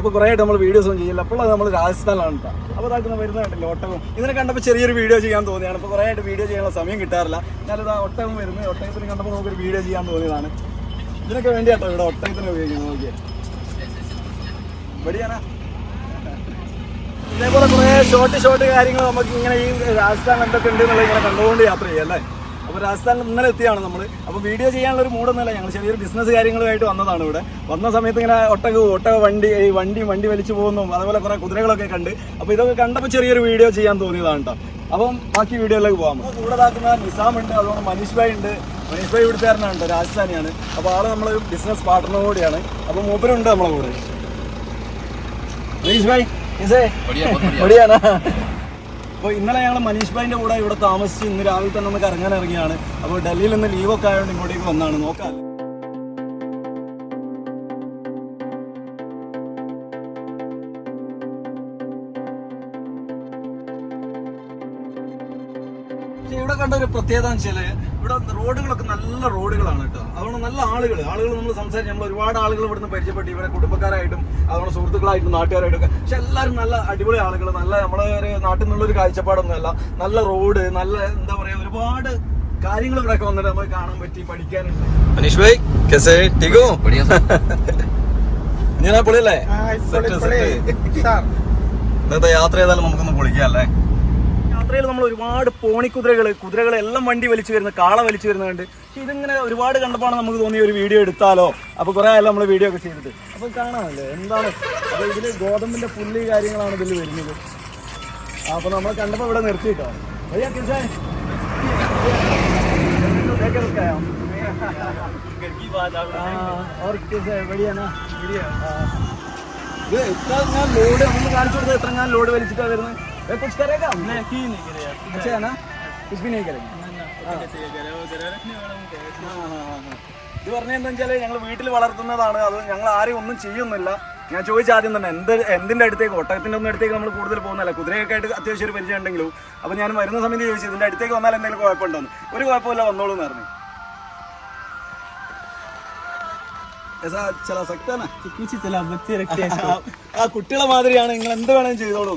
അപ്പോൾ കുറേ ആയിട്ട് നമ്മൾ വീഡിയോസ് ഒന്നും ചെയ്യില്ല. അപ്പോൾ നമ്മൾ രാജസ്ഥാനിലാണ് കേട്ടോ അപ്പോൾ അതാക്കുന്ന വരുന്നതായിട്ട് ഒട്ടകം ഇതിനെ കണ്ടപ്പോൾ ചെറിയൊരു വീഡിയോ ചെയ്യാൻ തോന്നിയാണ് അപ്പോൾ കുറേ ആയിട്ട് വീഡിയോ ചെയ്യാനുള്ള സമയം കിട്ടാറില്ല. ഞാനിത് ആ ഒട്ടകം വരുന്നത് ഒട്ടകത്തിന് കണ്ടപ്പോൾ നമുക്കൊരു വീഡിയോ ചെയ്യാൻ തോന്നിയതാണ്. ഇതിനൊക്കെ വേണ്ടിയാട്ടോ ഇവിടെ ഒട്ടകത്തിന് ഉപയോഗിക്കുന്നത്. നോക്കിയാൽ വെടിയാനാ ഇതേപോലെ കുറേ ഷോർട്ട് ഷോർട്ട് കാര്യങ്ങൾ നമുക്ക് ഇങ്ങനെ ഈ രാജസ്ഥാൻ എന്തൊക്കെ ഉണ്ട് എന്നുള്ളത് ഇങ്ങനെ കണ്ടുകൊണ്ട് യാത്ര ചെയ്യാം അല്ലേ? അപ്പോൾ രാജസ്ഥാനിൽ ഇന്നലെ എത്തിയാണ് നമ്മൾ അപ്പോൾ വീഡിയോ ചെയ്യാനുള്ള ഒരു മൂടൊന്നുമല്ല ഞങ്ങൾ ചെറിയൊരു ബിസിനസ് കാര്യങ്ങളുമായിട്ട് വന്നതാണ് ഇവിടെ. വന്ന സമയത്ത് ഇങ്ങനെ ഒട്ടക ഒട്ടക വണ്ടി ഈ വണ്ടി വണ്ടി വലിച്ചു പോകുന്നു അതുപോലെ കുറേ കുതിരകളൊക്കെ കണ്ട്. അപ്പോൾ ഇതൊക്കെ കണ്ടപ്പോൾ ചെറിയൊരു വീഡിയോ ചെയ്യാൻ തോന്നിയതാണ് കേട്ടോ അപ്പം ബാക്കി വീഡിയോയിലേക്ക് പോകാം കൂടെ താക്കുന്ന നിസാം ഉണ്ട് അതുപോലെ മനീഷ് ഭായ് ഉണ്ട്. മനീഷ് ഭായ് ഇവിടുത്തുകാരനാണ് കേട്ടോ രാജസ്ഥാനിയാണ്. അപ്പോൾ ആൾ നമ്മൾ ബിസിനസ് പാർട്ട്ണർ കൂടിയാണ്. അപ്പോൾ മൂപ്പരുണ്ട് നമ്മളെ കൂടെ. മനീഷ് ഭായ് എവിടെയാണ് അപ്പോൾ ഇന്നലെ ഞങ്ങൾ മനീഷ് ഭായിന്റെ കൂടെ ഇവിടെ താമസിച്ച് ഇന്ന് രാവിലെ തന്നെ നമുക്ക് ഇറങ്ങാൻ ഇറങ്ങിയാണ്. അപ്പോൾ ഡൽഹിയിൽ നിന്ന് ലീവൊക്കെ ആയതുകൊണ്ട് ഇങ്ങോട്ടേക്ക് വന്നാണ്. നോക്കാം. ഇവിടെ കണ്ട ഒരു പ്രത്യേകത എന്ന് വെച്ചാൽ ഇവിടെ റോഡുകളൊക്കെ നല്ല റോഡുകളാണ് കേട്ടോ. അതുകൊണ്ട് നല്ല ആളുകൾ ആളുകൾ നമ്മൾ സംസാരിച്ച് നമ്മൾ ഒരുപാട് ആളുകൾ ഇവിടുന്ന് പരിചയപ്പെട്ട് ഇവിടെ കുടുംബക്കാരായിട്ടും അതുപോലെ സുഹൃത്തുക്കളായിട്ടും നാട്ടുകാരായിട്ടും ഒക്കെ പക്ഷെ എല്ലാവരും നല്ല അടിപൊളി ആളുകൾ നല്ല നമ്മളെ ഒരു നാട്ടിൽ നിന്നുള്ള ഒരു കാഴ്ചപ്പാടൊന്നുമല്ല. നല്ല റോഡ് നല്ല എന്താ പറയാ ഒരുപാട് കാര്യങ്ങൾ ഇവിടെ ഒക്കെ വന്നിട്ട് നമുക്ക് കാണാൻ പറ്റി പഠിക്കാനുണ്ട്. മനീഷ് ഭായ് കെസേ ടീകോ ഞാൻ പൊളിയല്ലേ? ഇന്നത്തെ യാത്ര ചെയ്താലും നമുക്കൊന്ന് പൊളിക്കാം അല്ലേ? യാത്രയിൽ നമ്മൾ ഒരുപാട് പോണിക്കുതിരകൾ കുതിരകൾ എല്ലാം വണ്ടി വലിച്ചു വരുന്ന കാള വലിച്ചു വരുന്നത് കണ്ട് പക്ഷെ ഇതിങ്ങനെ ഒരുപാട് കണ്ടപ്പോൾ നമുക്ക് തോന്നിയ ഒരു വീഡിയോ എടുത്താലോ അപ്പൊ കുറെ ആയാലും നമ്മൾ വീഡിയോ ഒക്കെ ചെയ്തിട്ട് അപ്പൊ കാണാമല്ലേ എന്താണ് അപ്പൊ ഇതില് ഗോതമ്പിന്റെ പുല്ല് കാര്യങ്ങളാണ് ഇതിൽ വരുന്നത് അപ്പൊ നമ്മൾ കണ്ടപ്പോ ഇവിടെ നിർത്തിയിട്ടോ भैया कैसे हैं? लेकर उसका आया हूँ। हाँ, और कैसे है बढ़िया ना बढ़िया ഇത് എത്ര ഞാൻ ലോഡ് ഒന്ന് കാണിച്ചു കൊടുത്തത് എത്ര ഞാൻ ലോഡ് വലിച്ചിട്ടാ വരുന്നത് ये कुछ करेगा अच्छा है ना कुछ भी नहीं करेगा हाँ, हाँ, हाँ, हाँ. ഇത് പറഞ്ഞ എന്താ വെച്ചാല് ഞങ്ങൾ വീട്ടിൽ വളർത്തുന്നതാണ് അത് ഞങ്ങൾ ആരെയും ഒന്നും ചെയ്യുന്നില്ല ഞാൻ ചോദിച്ച ആദ്യം തന്നെ എന്ത് എന്തിന്റെ അടുത്തേക്ക് ഒട്ടകത്തിന്റെ ഒന്നും അടുത്തേക്ക് നമ്മൾ കൂടുതൽ പോകുന്നില്ല കുതിരയൊക്കെ ആയിട്ട് അത്യാവശ്യം ഒരു പരിചയം ഉണ്ടെങ്കിലും അപ്പൊ ഞാൻ വരുന്ന സമയത്ത് ചോദിച്ചു ഇതിന്റെ അടുത്തേക്ക് വന്നാൽ എന്തെങ്കിലും കുഴപ്പമുണ്ടോന്ന് ഒരു കുഴപ്പമില്ല വന്നോളൂ എന്ന് പറഞ്ഞു ऐसा चला सकता है ना कुछ ही चला बच्चे रखते हैं इसको। ആ കുട്ടികളെ മാതിരിയാണ് നിങ്ങൾ എന്ത് വേണമെങ്കിലും ചെയ്തോളൂ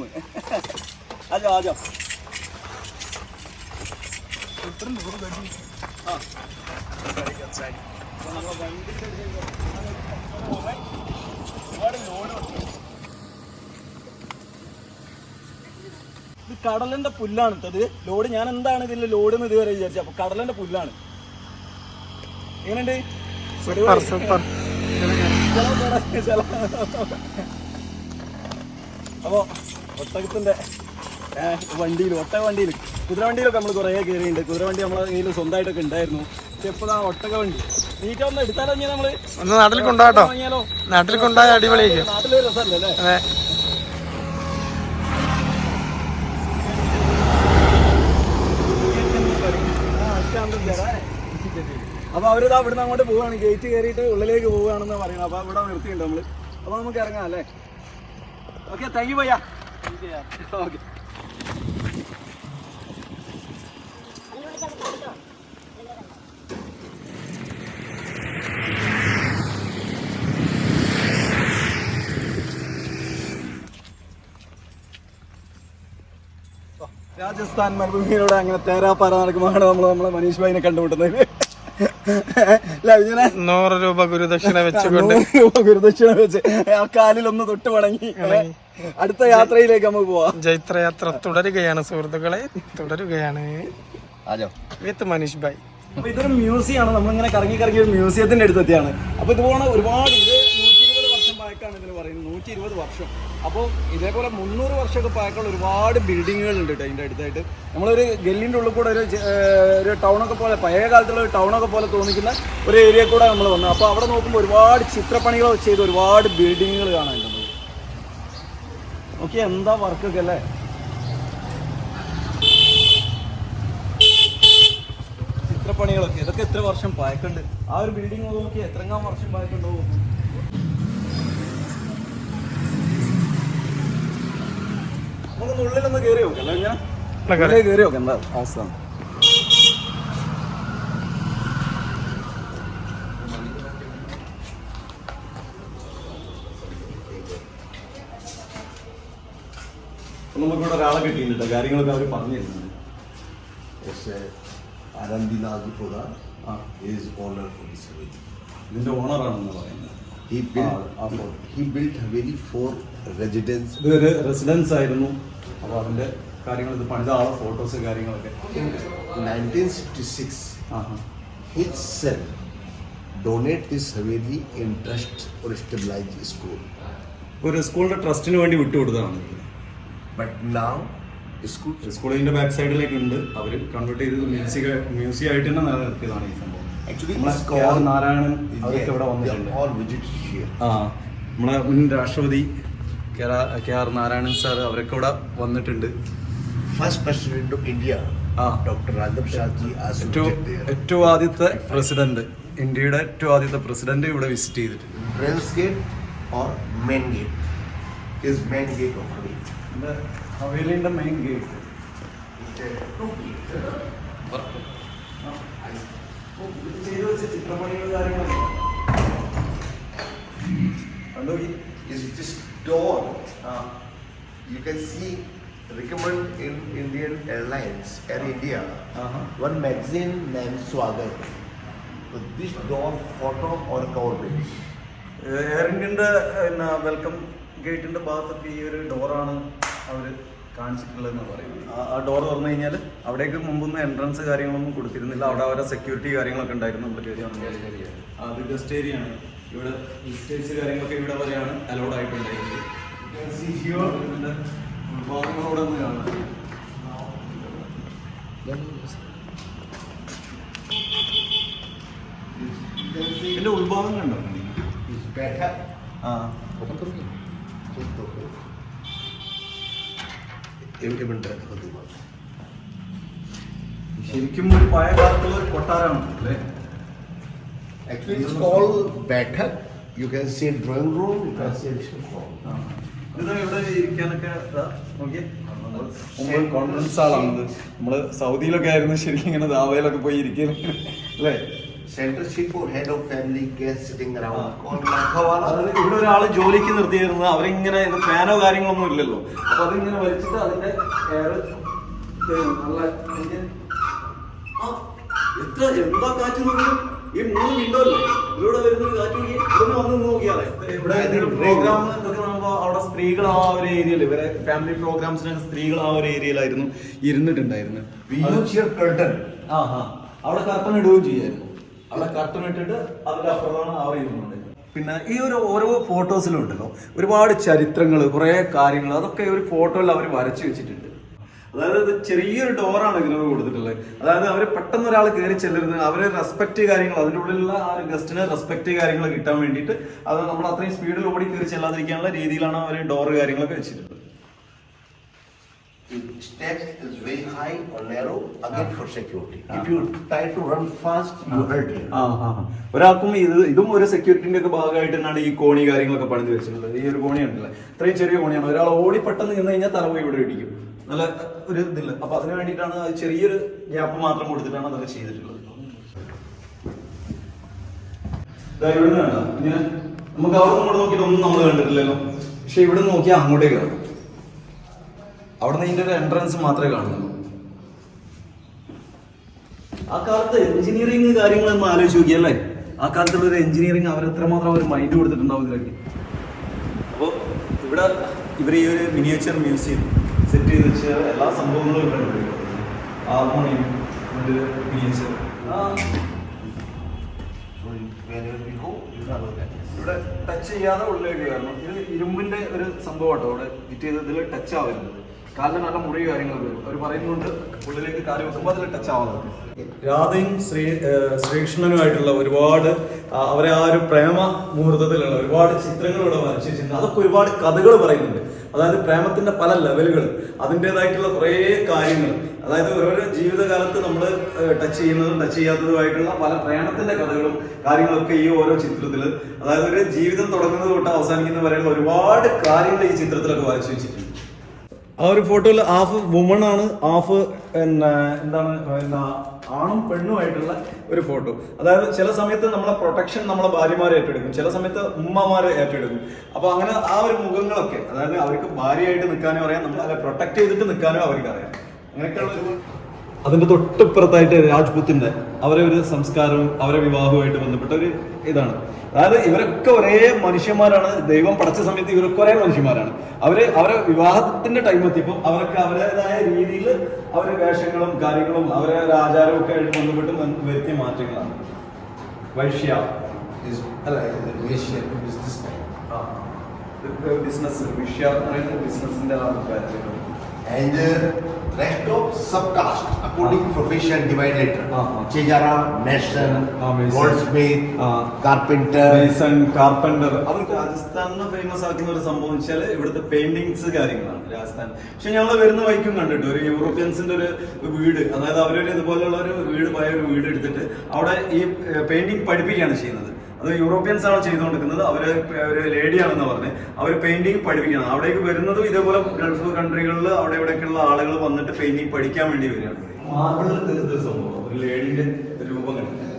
ആ. അപ്പൊ നമ്മളെ വണ്ടിന്റെ ഇത് കടലിന്റെ പുല്ലാണ് അത് ഇത്. ലോഡ് ഞാൻ എന്താണ് ഇതിൽ ലോഡ് എന്ന് ഇതുവരെ വിചാരിച്ചത്? അപ്പൊ കടലിന്റെ പുല്ലാണ്. എങ്ങനെയുണ്ട്? സൂപ്പർ സൂപ്പർ അപ്പോ ഒട്ടകത്തിന്റെ വണ്ടിയിൽ ഒട്ട വണ്ടിയിൽ കുതിര വണ്ടിയിലൊക്കെ നമ്മൾ കുറേ കയറിയിട്ടുണ്ട് കുതിര വണ്ടി നമ്മളെ കയ്യിൽ സ്വന്തമായിട്ടൊക്കെ ഉണ്ടായിരുന്നു ആ ഒട്ടക വണ്ടി. നീറ്റ് ഒന്ന് എടുത്താലോ ഇനി നമ്മൾ? ഒന്ന് നാട്ടിൽ കൊണ്ടാട്ടോ വാങ്ങിയാലോ? നാട്ടിൽ കൊണ്ടായ അടിപൊളിയായിരിക്കും. നാട്ടിലെ രസമല്ലേ അല്ലേ? അതെ. അപ്പൊ അവരിതാ ഇവിടുന്ന് അങ്ങോട്ട് പോവാണ്. ഗേറ്റ് കയറിയിട്ട് ഉള്ളിലേക്ക് പോവുകയാണെന്ന് പറയുന്നത്. അപ്പൊ ഇവിടെ നിർത്തിയിട്ടുണ്ട് നമ്മൾ. അപ്പൊ നമുക്ക് ഇറങ്ങാം അല്ലേ? ഓക്കെ താങ്ക് യു ഭയ്യ ഓക്കെ രാജസ്ഥാൻ മരുഭൂമിയിലൂടെ അങ്ങനെ തേരാപ്പാറ നടക്കുമ്പോഴാണ് നമ്മൾ നമ്മളെ മനീഷ് ഭായിനെ കണ്ടുമുട്ടുന്നത്. നൂറ് രൂപ ഗുരുദക്ഷിണ വെച്ചുകൊണ്ട് നൂറ് രൂപ ഗുരുദക്ഷിണ വെച്ച് ആ കാലിൽ ഒന്ന് തൊട്ട് വണങ്ങി. അടുത്ത യാത്രയിലേക്ക് നമുക്ക് പോവാം. ജൈത്രയാത്ര തുടരുകയാണ് സുഹൃത്തുക്കളെ. തുടരുകയാണ് വിത്ത് മനീഷ് ഭായ്. അപ്പൊ ഇതൊരു മ്യൂസിയം ആണ്. നമ്മളിങ്ങനെ കറങ്ങി കറങ്ങി ഒരു മ്യൂസിയത്തിന്റെ അടുത്തെത്തിയാണ്. അപ്പൊ ഇതുപോലെ ഒരുപാട് ഇത് നൂറ്റി ഇരുപത് വർഷം പഴക്കാണ് ഇതിന് പറയുന്നത്. നൂറ്റി ഇരുപത് വർഷം. അപ്പോൾ ഇതേപോലെ മുന്നൂറ് വർഷമൊക്കെ പഴക്കമുള്ള ഒരുപാട് ബിൽഡിങ്ങുകൾ ഉണ്ട് കേട്ടോ അതിന്റെ അടുത്തായിട്ട്. നമ്മളൊരു ഗല്ലിന്റെ ഉള്ളിൽ കൂടെ ഒരു ഒരു ടൗണൊക്കെ പോലെ പഴയ കാലത്തുള്ള ഒരു ടൗണൊക്കെ പോലെ തോന്നിക്കുന്ന ഒരു ഏരിയ കൂടെ നമ്മൾ വന്നു. അപ്പോൾ അവിടെ നോക്കുമ്പോൾ ഒരുപാട് ചിത്രപ്പണികൾ ചെയ്ത് ഒരുപാട് ബിൽഡിങ്ങുകൾ കാണാനുണ്ട് ഓക്കെ എന്താ വർക്കൊക്കെ അല്ലേ? ചിത്രപ്പണികളൊക്കെ. ഇതൊക്കെ എത്ര വർഷം പഴക്കുണ്ട് ആ ഒരു ബിൽഡിംഗ് നോക്കി എത്രങ്ങാം വർഷം പഴക്കുണ്ടോ നമുക്കൊന്ന് ഉള്ളിലൊന്ന് കയറി നോക്കാം. അല്ല ഇങ്ങനെ കയറി നോക്കാം എന്താ അവസ്ഥ. നമുക്കിവിടെ ഒരാളെ കിട്ടിയിട്ടുണ്ട് കാര്യങ്ങളൊക്കെ അവർ പറഞ്ഞു തരുന്നുണ്ട് പക്ഷേ അരന്തിലാജിപ്പുക ഈസ് ഓണർ ഇതിന്റെ ഓണറാണെന്ന് പറയുന്നത്. He built, for- he built Haveli for residents. ഇതൊരു റെസിഡൻസ് ആയിരുന്നു അപ്പൊ അതിന്റെ കാര്യങ്ങൾ ഇത് പണിത ആളെ ഫോട്ടോസ് കാര്യങ്ങളൊക്കെ In 1966, Aaha. his son donate this Haveli in trust or stabilize school. ഇപ്പൊ ഒരു സ്കൂളിന്റെ ട്രസ്റ്റിന് വേണ്ടി വിട്ടുകൊടുത്തതാണ്. But now, school സ്കൂളിന്റെ ബാക്ക് സൈഡിലേക്ക് ഉണ്ട് അവർ കൺവേർട്ട് ചെയ്ത് മ്യൂസിക് മ്യൂസിയം ആയിട്ട് തന്നെ നിലനിർത്തിയതാണ് ഈ സംഭവം actually നമ്മളെ. നാരായണൻ അവരൊക്കെ ഇവിടെ വന്നിട്ടുണ്ട്. ആ മുൻ രാഷ്ട്രപതി K R- K R Narayanan sir അവരൊക്കെ ഇവിടെ വന്നിട്ടുണ്ട്. ഫസ്റ്റ് പ്രസിഡന്റ് ഓഫ് ഇന്ത്യ ഏറ്റവും ആദ്യത്തെ പ്രസിഡന്റ് ഇന്ത്യയുടെ ഏറ്റവും ആദ്യത്തെ പ്രസിഡന്റ് ഇവിടെ വിസിറ്റ് ചെയ്തിട്ടുണ്ട് Prince Gate or Main Gate? Is Main Gate of Haveli. ഹവേലിന്റെ main gate is this door. You can see recommend in Indian Airlines, Air India, Uh-huh. one magazine named Swagat. So this door photo or cover page. Air ഇന്ത്യന്റെ പിന്നെ welcome ഗേറ്റിന്റെ ഭാഗത്തൊക്കെ ഈ ഒരു ഡോറാണ് അവർ കാണിച്ചിട്ടുള്ളതെന്ന് പറയുന്നത്. ആ- door തുറന്നു കഴിഞ്ഞാൽ അവിടേക്ക് മുമ്പൊന്നും എൻട്രൻസ് കാര്യങ്ങളൊന്നും കൊടുത്തിരുന്നില്ല. അവിടെ അവരെ സെക്യൂരിറ്റി കാര്യങ്ങളൊക്കെ ഉണ്ടായിരുന്നു. നമ്മൾ കയറി വന്നു അത് ഗസ്റ്റ് ഏരിയ ആണ്. ഇവിടെ വിസിറ്റേഴ്സ് കാര്യങ്ങളൊക്കെ ഇവിടെ വരെയാണ് അലോഡ് ആയിട്ടുണ്ടായിരുന്നത്. here ഒന്ന് കാണാം ഇതിന്റെ ഉൾഭാഗം കണ്ടോ. ആ One. ശരിക്കും ഒരു പഴയ കാലത്തുള്ള ഒരു കൊട്ടാരമാണ് അല്ലേ Actually, it's called better. You can see drawing room. You can see additional room. ഇത് ഇവിടെ ഇരിക്കാനൊക്കെ നോക്കിയേ. നമ്മൾ കോൺഫറൻസ് ഹാളാണിത് നമ്മൾ സൗദിയിലൊക്കെ ആയിരുന്നു ശരിക്കും ഇങ്ങനെ ദാവയിലൊക്കെ പോയി ഇരിക്കുന്നു അല്ലേ Around. Ah. Called Makhawala. അതായത് ഇവിടെ ഒരാൾ ജോലിക്ക് നിർത്തിയിരുന്നത് അവരിങ്ങനെ ഇത് ഫാനോ കാര്യങ്ങളൊന്നും ഇല്ലല്ലോ അപ്പൊ അതിങ്ങനെ വലിച്ചിട്ട് അതിന്റെ എയർ നല്ല എന്ത്? എത്ര എന്താ കാറ്റ് നോക്കിയാൽ ഈ മൂന്ന് വിൻഡോ അല്ലേ ഇതിലൂടെ വരുന്ന ഒരു കാറ്റ് നോക്കി ഇതൊന്ന് വന്ന് നോക്കിയാലേ ഇവിടെ പ്രോഗ്രാം ഇതൊക്കെ അവിടെ സ്ത്രീകൾ ആ ഒരു ഏരിയയിൽ ഇവരെ ഫാമിലി പ്രോഗ്രാംസിനൊക്കെ സ്ത്രീകൾ ആ ഒരു ഏരിയയിലായിരുന്നു ഇരുന്നിട്ടുണ്ടായിരുന്നു അവിടെ കർപ്പന ഇടുകയും ചെയ്യായിരുന്നു അവിടെ കർട്ടൻ ഇട്ടിട്ട് അതിന്റെ അപ്പുറത്താണ് അവർ ഇരുന്നുണ്ട് പിന്നെ ഈ ഒരു ഓരോ ഫോട്ടോസിലും ഉണ്ടല്ലോ ഒരുപാട് ചരിത്രങ്ങൾ കുറേ കാര്യങ്ങൾ അതൊക്കെ ഒരു ഫോട്ടോയിൽ അവർ വരച്ചു വെച്ചിട്ടുണ്ട്. അതായത് ചെറിയൊരു ഡോറാണ് ഇതിനോട് കൊടുത്തിട്ടുള്ളത്. അതായത് അവർ പെട്ടെന്ന് ഒരാൾ കയറി ചെല്ലരുത് അവരെ റെസ്പെക്ട് കാര്യങ്ങൾ അതിന്റെ ഉള്ളിലുള്ള ആ ഒരു ഗസ്റ്റിന് റെസ്പെക്ട് കാര്യങ്ങൾ കിട്ടാൻ വേണ്ടിയിട്ട് അത് നമ്മൾ അത്രയും സ്പീഡിൽ ഓടി കയറി ചെല്ലാതിരിക്കാനുള്ള രീതിയിലാണ് അവർ ഡോറ് കാര്യങ്ങളൊക്കെ വെച്ചിട്ടുള്ളത്. The steps is very high or narrow, again for security. If you try to run fast, you hurt here. ആ, ആ, ആ. ഒരാൾക്കും ഇത് ഇതും ഒരു സെക്യൂരിറ്റിന്റെ ഒക്കെ ഭാഗമായിട്ട് തന്നെയാണ് ഈ കോണി കാര്യങ്ങളൊക്കെ പണിത് വെച്ചിട്ടുള്ളത്. ഈ ഒരു കോണി ഉണ്ടല്ലേ ഇത്രയും ചെറിയ കോണിയാണ്. ഒരാൾ ഓടി പെട്ടെന്ന് നിന്ന് കഴിഞ്ഞാൽ തല പോയി ഇവിടെ ഇടിക്കും. നല്ല ഒരു ഇതില്ല. അപ്പൊ അതിന് വേണ്ടിയിട്ടാണ് ചെറിയൊരു ഗ്യാപ്പ് മാത്രം കൊടുത്തിട്ടാണ് അതൊക്കെ ചെയ്തിട്ടുള്ളത്. ഇവിടുന്ന് വേണ്ട ഇങ്ങനെ നമുക്ക് അവിടെ നിന്ന് നോക്കിയിട്ടൊന്നും നോക്കിയിട്ട് ഒന്നും നമ്മൾ കണ്ടിട്ടില്ലല്ലോ. പക്ഷെ ഇവിടെ നോക്കിയാൽ അങ്ങോട്ടേക്ക് കാണും അവിടെ നിന്ന് ഇതിന്റെ ഒരു എൻട്രൻസ് മാത്രമേ കാണുന്നുള്ളൂ. ആ കാലത്ത് എഞ്ചിനീയറിംഗ് കാര്യങ്ങളൊന്നും ആലോചിച്ച് നോക്കിയല്ലേ ആ കാലത്തുള്ള ഒരു എഞ്ചിനീയറിംഗ് അവർ എത്രമാത്രം അവർ മൈൻഡ് കൊടുത്തിട്ടുണ്ടാവും ഇതിലേക്ക്? അപ്പോൾ ഇവിടെ ഇവർ ഈ ഒരു മിനിയേച്ചർ മ്യൂസിയം സെറ്റ് ചെയ്ത് വെച്ച എല്ലാ സംഭവങ്ങളും ഇവിടെ ഉണ്ട്. Harmonium miniature. ഇവിടെ ടച്ച് ചെയ്യാതെ ഉള്ളിലേക്ക് കാരണം ഇത് ഇരുമ്പിന്റെ ഒരു സംഭവമാട്ടോ അവിടെ ഫിറ്റ് ചെയ്ത് ഇതിൽ ടച്ച് ആവരുത്. കാലിന് നല്ല മുറി കാര്യങ്ങളൊക്കെ വരും അവർ പറയുന്നുണ്ട് ഉള്ളിലേക്ക് കാൽ വെക്കുമ്പോൾ അതിൽ ടച്ച് ആവാതെ രാധയും ശ്രീ ശ്രീകൃഷ്ണനുമായിട്ടുള്ള ഒരുപാട് അവരെ ആ ഒരു പ്രേമ മുഹൂർത്തത്തിലുള്ള ഒരുപാട് ചിത്രങ്ങൾ ഇവിടെ വരച്ചിട്ടുണ്ട്. അതൊക്കെ ഒരുപാട് കഥകൾ പറയുന്നുണ്ട്. അതായത് പ്രേമത്തിന്റെ പല ലെവലുകൾ അതിന്റെതായിട്ടുള്ള കുറേ കാര്യങ്ങൾ. അതായത് ഓരോരോ ജീവിതകാലത്ത് നമ്മൾ ടച്ച് ചെയ്യുന്നതും ടച്ച് ചെയ്യാത്തതുമായിട്ടുള്ള പല പ്രേമത്തിന്റെ കഥകളും കാര്യങ്ങളൊക്കെ ഈ ഓരോ ചിത്രത്തിൽ അതായത് ഒരു ജീവിതം തുടങ്ങുന്നത് തൊട്ട് അവസാനിക്കുന്നത് വരെയുള്ള ഒരുപാട് കാര്യങ്ങൾ ഈ ചിത്രത്തിലൊക്കെ വരച്ചു വെച്ചിട്ടുണ്ട്. ആ ഒരു ഫോട്ടോയിൽ ഹാഫ് വുമൺ ആണ് ഹാഫ് പിന്നെ എന്താണ് പിന്നെ ആണും പെണ്ണുമായിട്ടുള്ള ഒരു ഫോട്ടോ. അതായത് ചില സമയത്ത് നമ്മളെ പ്രൊട്ടക്ഷൻ നമ്മളെ ഭാര്യമാരെ ഏറ്റെടുക്കും ചില സമയത്ത് ഉമ്മമാരെ ഏറ്റെടുക്കും. അപ്പൊ അങ്ങനെ ആ ഒരു മുഖങ്ങളൊക്കെ അതായത് അവർക്ക് ഭാര്യയായിട്ട് നിൽക്കാനും അറിയാം നമ്മൾ നമ്മളെ പ്രൊട്ടക്ട് ചെയ്തിട്ട് നിൽക്കാനും അവർക്ക് അറിയാം. അങ്ങനെയൊക്കെയുള്ള അതിന്റെ തൊട്ടിപ്പുറത്തായിട്ട് രാജ്പുത്തിന്റെ അവരെ ഒരു സംസ്കാരവും അവരെ വിവാഹവുമായിട്ട് ബന്ധപ്പെട്ട ഒരു ഇതാണ്. അതായത് ഇവരൊക്കെ ഒരേ മനുഷ്യന്മാരാണ്. ദൈവം പടച്ച സമയത്ത് ഇവരൊക്കെ ഒരേ മനുഷ്യന്മാരാണ്. അവർ അവരെ വിവാഹത്തിന്റെ ടൈം എത്തിയപ്പോൾ അവരൊക്കെ അവരുടേതായ രീതിയിൽ അവരെ വേഷങ്ങളും കാര്യങ്ങളും അവരെ ആചാരവും ഒക്കെ ആയിട്ട് ബന്ധപ്പെട്ട് വരുത്തിയ മാറ്റങ്ങളാണ്. വൈശ്യ. ബിസിനസ് വിഷ്യ എന്ന് പറയുന്നത് ബിസിനസിന്റെ ആ കാര്യങ്ങൾ And uh, rest of subcaste according to profession divide later. Uh, ah. Chejara, mason, uh, Mason, goldsmith, Ah. carpenter. Mason, Carpenter. അവർ രാജസ്ഥാനിനെ ഫേമസ് ആക്കുന്ന ഒരു സംഭവം വെച്ചാൽ ഇവിടുത്തെ പെയിന്റിങ്സ് കാര്യങ്ങളാണ് രാജസ്ഥാൻ പക്ഷെ ഞങ്ങൾ വരുന്ന വൈക്കും കണ്ടിട്ട് ഒരു യൂറോപ്യൻസിന്റെ ഒരു വീട് അതായത് അവരൊരു ഇതുപോലെയുള്ള ഒരു വീട് പോയ ഒരു വീട് എടുത്തിട്ട് അവിടെ ഈ പെയിന്റിങ് പഠിപ്പിക്കുകയാണ് ചെയ്യുന്നത് അത് യൂറോപ്യൻസ് ആണ് ചെയ്തുകൊണ്ടിരിക്കുന്നത് അവര് ഒരു ലേഡിയാണെന്ന് പറഞ്ഞ് അവർ പെയിന്റിങ് പഠിപ്പിക്കണം അവിടേക്ക് വരുന്നതും ഇതേപോലെ ഗൾഫ് കൺട്രികളിൽ അവിടെ ഇവിടെയൊക്കെയുള്ള ആളുകൾ വന്നിട്ട് പെയിന്റിങ് പഠിക്കാൻ വേണ്ടി വരികയാണ് മാർബിളിൽ തീർത്ത സംഭവം ഒരു ലേഡിന്റെ രൂപം കണ്ടിട്ട്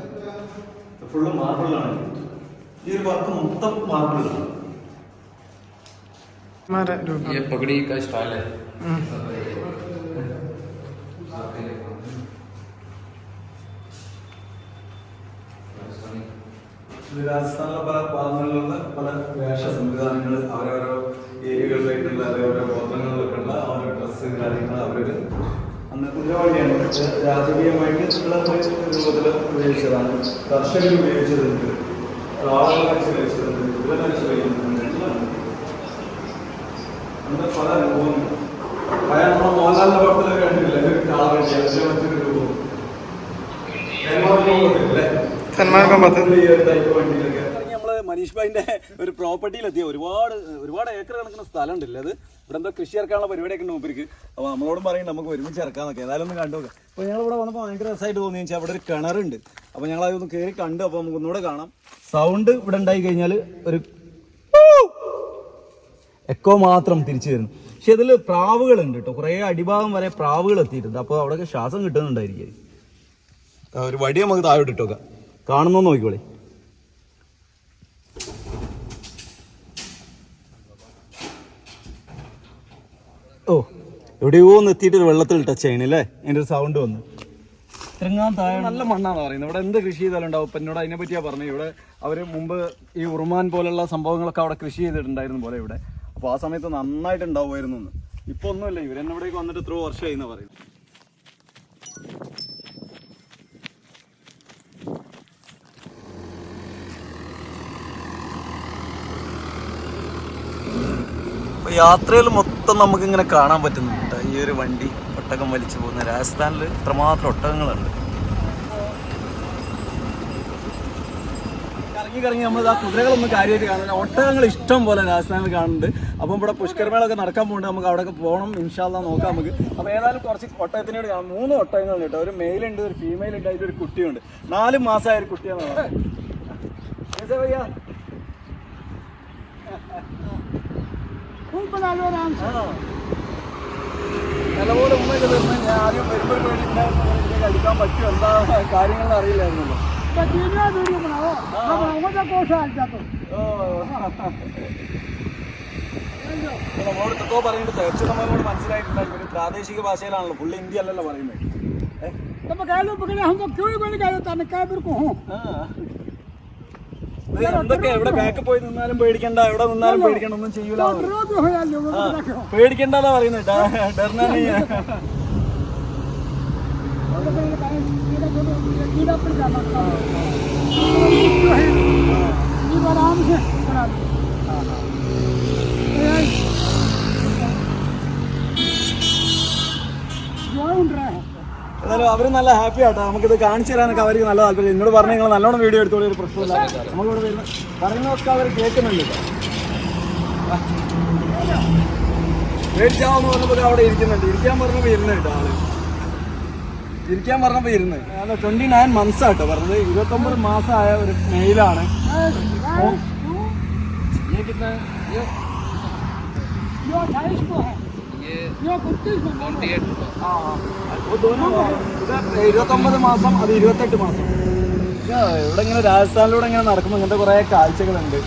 ഫുള്ള് മാർബിളാണ് ഈ ഒരു വർക്ക് മൊത്തം മാർബിളാണ് മാരെ രൂപം ये पगड़ी का स्टाइल है രാജസ്ഥാനിലെ പല ഭാഗങ്ങളിലുള്ള പല വേഷ സംവിധാനങ്ങൾ അവരോരോ ഏരിയകളിലേക്കുള്ള ഓരോ ഗോത്രങ്ങളിലൊക്കെ ഉള്ള അവരുടെ ഡ്രസ്സ് കാര്യങ്ങൾ അവരൊരു അന്ന് കുതിരവണ്ടിയാണ് പക്ഷേ രാജകീയമായിട്ട് രൂപത്തിൽ ഉപയോഗിച്ചതാണ്. കർഷകർ ഉപയോഗിച്ചതുണ്ട്. ആളുകൾ അങ്ങനെ പല രൂപങ്ങൾ പഴയ നമ്മുടെ മോഹൻലാലിന്റെ പടത്തിലൊക്കെ കണ്ടിട്ടില്ല? ഒരു മറ്റൊരു രൂപം. സൽമാൻ നമ്മൾ മനീഷ് ഭായിന്റെ ഒരു പ്രോപ്പർട്ടിയിലെത്തിയ ഒരുപാട് ഒരുപാട് ഏക്കർ കണക്കുന്ന സ്ഥലം ഉണ്ടല്ലേ അത്? ഇവിടെ എന്തോ കൃഷി ഇറക്കാനുള്ള പരിപാടിയൊക്കെ ഉണ്ട് മൂപ്പർക്ക് അപ്പൊ നമ്മളോടും പറയും നമുക്ക് ഒരുമിച്ച് ഇറക്കാന്നൊക്കെ ഏതായാലും ഒന്ന് കണ്ടു നോക്കാം. അപ്പൊ ഞങ്ങൾ ഇവിടെ വന്നപ്പോൾ ഭയങ്കര രസമായിട്ട് തോന്നി വെച്ചാൽ അവിടെ ഒരു കിണറുണ്ട്. അപ്പൊ ഞങ്ങൾ അതൊന്ന് കയറി കണ്ടു. അപ്പൊ നമുക്ക് ഒന്നുകൂടെ കാണാം. സൗണ്ട് ഇവിടെ ഉണ്ടായി കഴിഞ്ഞാൽ ഒരു എക്കോ മാത്രം തിരിച്ചു വരുന്നു പക്ഷെ ഇതിൽ പ്രാവുകളുണ്ട് കേട്ടോ. കുറേ അടിഭാഗം വരെ പ്രാവുകൾ എത്തിയിട്ടുണ്ട്. അപ്പോൾ അവിടെയൊക്കെ ശ്വാസം കിട്ടുന്നുണ്ടായിരിക്കും. ഒരു വടി നമുക്ക് താഴോട്ട് ഇട്ടോക്ക കാണുന്നോ നോക്കിക്കോളി. ഓ എവിടെയോ ഒന്ന് എത്തിയിട്ട് ഒരു വെള്ളത്തിൽ ടച്ച് ചെയ്യണല്ലേ എന്റെ ഒരു സൗണ്ട് വന്നു. താഴെ നല്ല മണ്ണാന്ന് പറയുന്നത്? ഇവിടെ എന്ത് കൃഷി ചെയ്താലും ഉണ്ടാവും ഇപ്പം എന്നോട് അതിനെ പറ്റിയാ പറഞ്ഞത്. ഇവിടെ അവർ മുമ്പ് ഈ ഉറുമാൻ പോലുള്ള സംഭവങ്ങളൊക്കെ അവിടെ കൃഷി ചെയ്തിട്ടുണ്ടായിരുന്നു പോലെ ഇവിടെ. അപ്പോൾ ആ സമയത്ത് നന്നായിട്ട് ഉണ്ടാവുമായിരുന്നു ഇപ്പൊ ഒന്നുമില്ല. ഇവരെന്നെ ഇവിടേക്ക് വന്നിട്ട് എത്രയോ വർഷമായി എന്ന് പറയുന്നത്. യാത്രയിൽ മൊത്തം നമുക്ക് ഇങ്ങനെ കാണാൻ പറ്റുന്നുണ്ട്. ഈ ഒരു വണ്ടി ഒട്ടകം വലിച്ചു പോകുന്ന രാജസ്ഥാനിൽ ഇത്രമാത്രം ഒട്ടകങ്ങളുണ്ട്. കറങ്ങി കറങ്ങി നമ്മൾ ആ കുതിരകളൊന്നും കാര്യമായിട്ട് കാണുന്നില്ല. ഒട്ടകങ്ങൾ ഇഷ്ടം പോലെ രാജസ്ഥാനിൽ കാണുന്നുണ്ട്. അപ്പം ഇവിടെ പുഷ്കരമേളൊക്കെ നടക്കാൻ പോകുന്നുണ്ട് നമുക്ക് അവിടെയൊക്കെ പോകണം. ഇൻഷാല്ല നോക്കാം നമുക്ക്. അപ്പോൾ ഏതായാലും കുറച്ച് ഒട്ടകത്തിനോട് കാണാം. മൂന്ന് ഒട്ടകങ്ങളുണ്ട് കേട്ടോ. ഒരു മെയിൽ ഉണ്ട് ഒരു ഫീമെയിൽ ഉണ്ട് അതിന്റെ ഒരു കുട്ടിയുണ്ട്. നാല് മാസമായ ഒരു കുട്ടിയാണ് കൂപ്പ് നല്ലൊരു ആംശം നിലപോലെ ഉമ്മയൊക്കെ തീർന്ന് ഞാൻ ആദ്യം വരുമ്പോൾ പേടിയുണ്ടായിരുന്നു എനിക്ക് കഴിക്കാൻ പറ്റും എന്താ കാര്യങ്ങളെന്ന് അറിയില്ലായിരുന്നല്ലോ. നമ്മളോട് എത്തോ പറയുന്നത് തെച്ചു നമ്മളോട് മനസ്സിലായിട്ടുണ്ടായി ഒരു പ്രാദേശിക ഭാഷയിലാണല്ലോ. പുള്ളി ഹിന്ദി അല്ലല്ലോ പറയുന്നത്. ഏഹ് എന്തൊക്കെ എവിടെ ബാക്ക് പോയി നിന്നാലും പേടിക്കണ്ട എവിടെ നിന്നാലും പേടിക്കണ്ട ഒന്നും ചെയ്യൂല तो डरो भी हो यार लोगों को रखो പേടിക്കണ്ടെന്നാ പറയുന്നത് ഡ- ഡർനാ नहीं है. तो मैंने कहा मेरा तो ये कीड़ा पड़ जाना था जो है ये आराम से बना लो ये जो उड़ रहा है എന്നാലും അവർ നല്ല ഹാപ്പി ആട്ടോ നമുക്കിത് കാണിച്ചു തരാനൊക്കെ അവർക്ക് നല്ല താല്പര്യം എന്നോട് പറഞ്ഞ നിങ്ങൾ നല്ലോണം വീഡിയോ എടുത്തോളൂ ഒരു പ്രശ്നമില്ല നമുക്കിവിടെ വരുന്ന പറയുന്നതൊക്കെ അവർ കേൾക്കുന്നുണ്ട് മേടിച്ചാവെന്ന് പറഞ്ഞപ്പോൾ അവിടെ ഇരിക്കുന്നുണ്ട് ഇരിക്കാൻ പറഞ്ഞപ്പോൾ ഇരുന്നുണ്ട് ആള് ഇരിക്കാൻ പറഞ്ഞപ്പോൾ ഇരുന്ന് ട്വന്റി നയൻ മന്ത്സ് ആട്ടോ പറഞ്ഞത് ഇരുപത്തൊമ്പത് മാസമായ ഒരു മെയിലാണ് ये कितना है ये जो अट्ठाईस को है ഇരുപത്തൊമ്പത് മാസം അത് ഇരുപത്തെട്ട് മാസം. ഇവിടെ ഇങ്ങനെ രാജസ്ഥാനിലൂടെ ഇങ്ങനെ നടക്കുമ്പോൾ ഇങ്ങനത്തെ കുറേ കാഴ്ചകളുണ്ട്.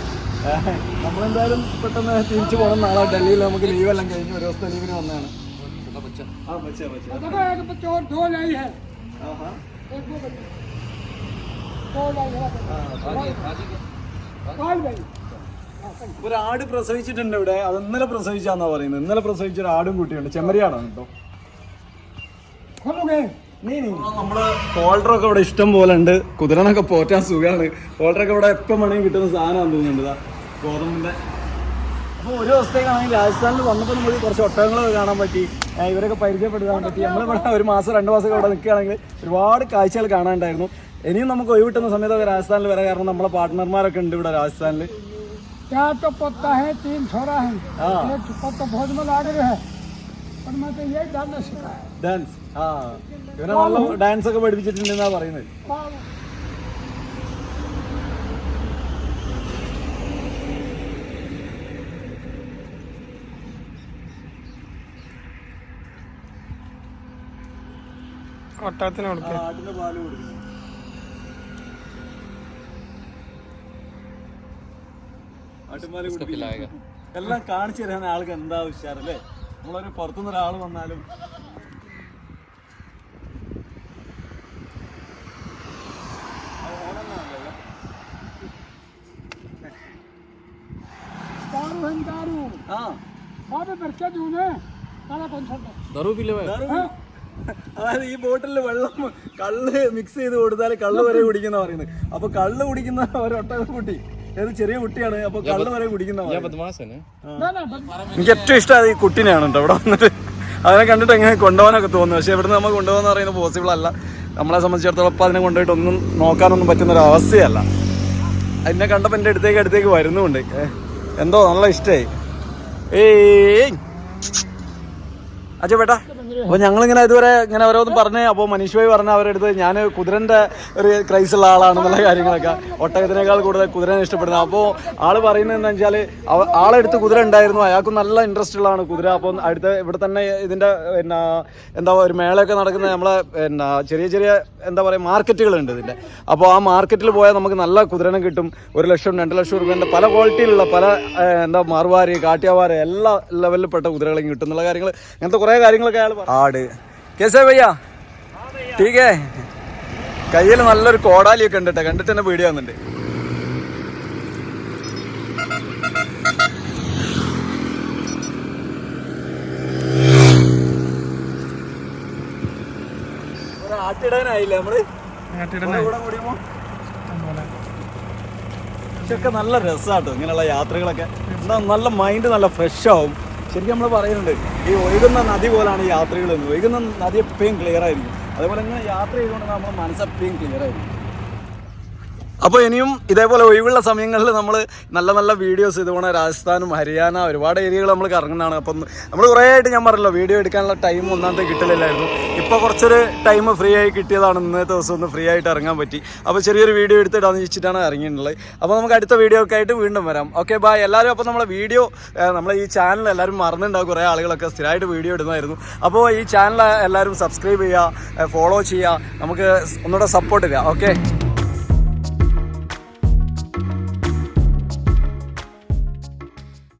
നമ്മളെന്തായാലും പെട്ടെന്ന് തിരിച്ചു പോകണം നാളെ. ഡൽഹിയിൽ നമുക്ക് ലീവ് എല്ലാം കഴിഞ്ഞ് ഒരു ദിവസത്തെ ലീവിന് വന്നതാണ്. ആ ഒരു ആട് പ്രസവിച്ചിട്ടുണ്ട് ഇവിടെ. അത് ഇന്നലെ പ്രസവിച്ചാന്നാ പറയുന്നത്. ഇന്നലെ പ്രസവിച്ച ഒരു ആടും കുട്ടിയുണ്ട്. ചെമ്മരിയാടാണ് കേട്ടോ. നമ്മൾ ഹോൾഡറൊക്കെ ഇവിടെ ഇഷ്ടം പോലെ ഉണ്ട്. കുതിരനൊക്കെ പോറ്റാൻ സുഖമാണ് ഹോൾഡറൊക്കെ ഇവിടെ എപ്പം വേണമെങ്കിൽ കിട്ടുന്ന സാധനമാണെന്ന് തോന്നുന്നുണ്ട് ഗോതമ്പിന്റെ. അപ്പോൾ ഒരു ദിവസത്തേക്കാണെങ്കിൽ രാജസ്ഥാനിൽ വന്നപ്പോൾ നമുക്ക് കുറച്ച് ഒട്ടകങ്ങളൊക്കെ കാണാൻ പറ്റി. ഇവരൊക്കെ പരിചയപ്പെടുത്താൻ പറ്റി. നമ്മളിവിടെ ഒരു മാസം രണ്ട് മാസമൊക്കെ ഇവിടെ നിൽക്കുകയാണെങ്കിൽ ഒരുപാട് കാഴ്ചകൾ കാണാനുണ്ടായിരുന്നു. ഇനിയും നമുക്ക് ഒഴിവിട്ടുന്ന സമയത്തൊക്കെ രാജസ്ഥാനിൽ വരാൻ കാരണം നമ്മളെ പാർട്ട്ണർമാരൊക്കെ ഉണ്ട് ഇവിടെ രാജസ്ഥാനിൽ क्या तो पत्ता है तीन छोरा है हाँ। एक पत्ता भोज में लाग रहे है पर मैं तो ये डालना सीखा है ഡാൻസ് ആ ഇവരെ നല്ല ഡാൻസ് ഒക്കെ പഠിപ്പിച്ചിട്ടുണ്ടെന്നാ പറയുന്നത് बाबू, ഒട്ടകത്തിന് കൊടുക്കുക ആട്ടിന്റെ പാല് കൊടുക്കുന്നു എല്ലാം കാണിച്ചു തരാൻ ആൾക്ക് എന്താ ഉഷാറല്ലേ? നമ്മളൊരു പുറത്തുനിന്ന് ഒരാൾ വന്നാലും. അതായത് ഈ ബോട്ടിൽ വെള്ളം കള്ള് മിക്സ് ചെയ്ത് കൊടുത്താൽ കള്ള് വരെ കുടിക്കുന്ന പറയുന്നത്. അപ്പൊ കള്ള് കുടിക്കുന്ന ഒരൊട്ട ഏത് ചെറിയ കുട്ടിയാണ് അപ്പൊ കള്ള് വരെ കുടിക്കുന്ന എനിക്ക് ഏറ്റവും ഇഷ്ടം ഈ കുട്ടിനെയാണ് കേട്ടോ ഇവിടെ വന്നിട്ട്. അതിനെ കണ്ടിട്ട് എങ്ങനെ കൊണ്ടുപോകാനൊക്കെ തോന്നുന്നു. പക്ഷെ ഇവിടുന്ന് നമ്മൾ കൊണ്ടുപോകാന്ന് പറയുന്നത് പോസിബിൾ അല്ല. നമ്മളെ സംബന്ധിച്ചിടത്തോളം അതിനെ കൊണ്ടുപോയിട്ട് ഒന്നും നോക്കാനൊന്നും പറ്റുന്ന ഒരു അവസ്ഥയല്ല. അതിനെ കണ്ടപ്പോൾ എന്റെ അടുത്തേക്ക് അടുത്തേക്ക് വരുന്നുണ്ട്. എന്തോ നല്ല ഇഷ്ടായി. ഏയ് അജയ് ബേട്ടാ അപ്പോൾ ഞങ്ങളിങ്ങനെ ഇതുവരെ ഇങ്ങനെ ഓരോന്നും പറഞ്ഞ് അപ്പോൾ മനീഷ് ഭായി പറഞ്ഞ അവരുടെ അടുത്ത് ഞാൻ കുതിരന്റെ ഒരു ക്രൈസ് ഉള്ള ആളാണെന്നുള്ള കാര്യങ്ങളൊക്കെ. ഒട്ടകത്തിനേക്കാൾ കൂടുതൽ കുതിരനെ ഇഷ്ടപ്പെടുന്നത്. അപ്പോൾ ആൾ പറയുന്നത് എന്താ വെച്ചാൽ ആളെടുത്ത് കുതിര ഉണ്ടായിരുന്നു. അയാൾക്ക് നല്ല ഇൻട്രസ്റ്റ് ഉള്ളതാണ് കുതിര. അപ്പോൾ അടുത്ത ഇവിടെ തന്നെ ഇതിന്റെ പിന്നെ എന്താ ഒരു മേളയൊക്കെ നടക്കുന്ന നമ്മളെ പിന്നെ ചെറിയ ചെറിയ എന്താ പറയാ മാർക്കറ്റുകൾ ഉണ്ട് ഇതിന്റെ. അപ്പോൾ ആ മാർക്കറ്റിൽ പോയാൽ നമുക്ക് നല്ല കുതിരനെ കിട്ടും. ഒരു ലക്ഷം രണ്ട് ലക്ഷം രൂപേന്റെ പല ക്വാളിറ്റിയിലുള്ള പല എന്താ മാർവാരി കാട്ടിയാവാര് എല്ലാ ലെവലിൽപ്പെട്ട കുതിരകളെയും കിട്ടും എന്നുള്ള കാര്യങ്ങൾ അങ്ങനത്തെ കുറേ കാര്യങ്ങളൊക്കെ അയാൾ ആട്. കേസേ ഭയ്യ? ടീക്കേ കയ്യിൽ നല്ലൊരു കോടാലിയൊക്കെ ഉണ്ട് കേട്ടോ കണ്ടിട്ട് തന്നെ പേടി വന്നിട്ടുണ്ട് ആട്ടിടാനായില്ലേ നമ്മൾ? ഇതൊക്കെ നല്ല രസമാട്ടോ ഇങ്ങനെയുള്ള യാത്രകളൊക്കെ. എന്താ നല്ല മൈൻഡ് നല്ല ഫ്രഷ് ആവും. ശരിക്കും നമ്മൾ പറയുന്നുണ്ട് ഈ ഒഴുകുന്ന നദി പോലാണ് യാത്രകൾ എന്ന്. ഒഴുകുന്ന നദി എപ്പോഴും ക്ലിയർ ആയിരിക്കും. അതുപോലെ ഇങ്ങനെ യാത്ര ചെയ്തുകൊണ്ട് നമ്മുടെ മനസ്സെപ്പോഴും ക്ലിയർ ആയിരിക്കും. അപ്പോൾ ഇനിയും ഇതേപോലെ ഒഴിവുള്ള സമയങ്ങളിൽ നമ്മൾ നല്ല നല്ല വീഡിയോസ് ഇതുപോലെ രാജസ്ഥാനും ഹരിയാന ഒരുപാട് ഏരിയകൾ നമ്മൾ കറങ്ങുന്നതാണ്. അപ്പം നമ്മൾ കുറേ ആയിട്ട് ഞാൻ പറഞ്ഞല്ലോ വീഡിയോ എടുക്കാനുള്ള ടൈം ഒന്നാമത്തെ കിട്ടലില്ലായിരുന്നു. ഇപ്പോൾ കുറച്ചൊരു ടൈം ഫ്രീ ആയി കിട്ടിയതാണ്. ഇന്നത്തെ ദിവസം ഒന്ന് ഫ്രീ ആയിട്ട് ഇറങ്ങാൻ പറ്റി. അപ്പോൾ ചെറിയൊരു വീഡിയോ എടുത്തിടാന്ന് വെച്ചിട്ടാണ് ഇറങ്ങിയിട്ടുള്ളത്. അപ്പോൾ നമുക്ക് അടുത്ത വീഡിയോ ഒക്കെ ആയിട്ട് വീണ്ടും വരാം. ഓക്കെ ബായ് എല്ലാവരും അപ്പോൾ നമ്മളെ വീഡിയോ നമ്മളെ ഈ ചാനൽ എല്ലാവരും മറന്നിട്ടുണ്ടാവും. കുറേ ആളുകളൊക്കെ സ്ഥിരമായിട്ട് വീഡിയോ ഇടുന്നതായിരുന്നു. അപ്പോൾ ഈ ചാനൽ എല്ലാവരും സബ്സ്ക്രൈബ് ചെയ്യുക ഫോളോ ചെയ്യുക. നമുക്ക് ഒന്നുകൂടെ സപ്പോർട്ട് ചെയ്യുക ഓക്കെ